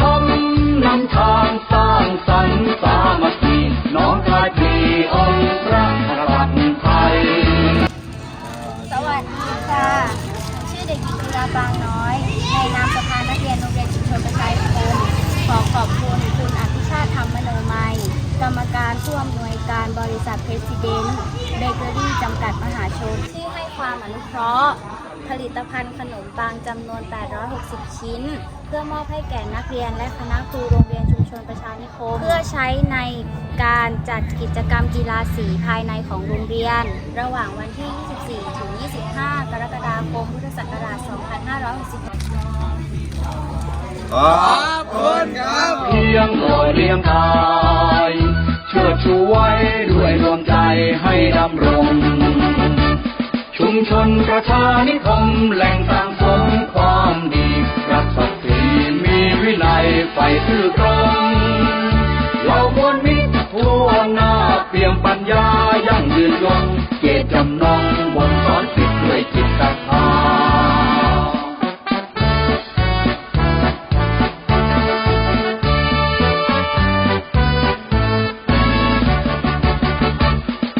ธรรนำทางสร้างสรรค์สามัคคีน้องกายปีองค์พระพรัไทย สวัสดีค่ะ ชื่อเด็กหญิงกุลาบางน้อย ในนามประธานนักเรียนโรงเรียนชุมชนประชาคมขอขอบคุณคุณอภิชาติธรรมมโนมัย กรรมการผู้อำนวยการบริษัทเพรสิเดนต์เบเกอรี่จำกัด ให้ความอนุเคราะห์ ผลิตภัณฑ์ขนมปังจำนวน 860 ชิ้น เพื่อมอบให้แก่นักเรียนและคณะครูโรงเรียนชุมชนประชานิคม เพื่อใช้ในการจัดกิจกรรมกีฬาสีภายในของโรงเรียน ระหว่างวันที่ 24 ถึง 25 กรกฎาคม พุทธศักราช 2566ขอบคุณครับเพียงรอยเรียงกาย ชานิคมแหล่งสร้างสมความดี รักศักดิ์ศรีมีวินัยไฟซื่อตรงเรามวรมิตรทั่วหน้าเปี่ยมปัญญายั่งยืนยงเจตจำ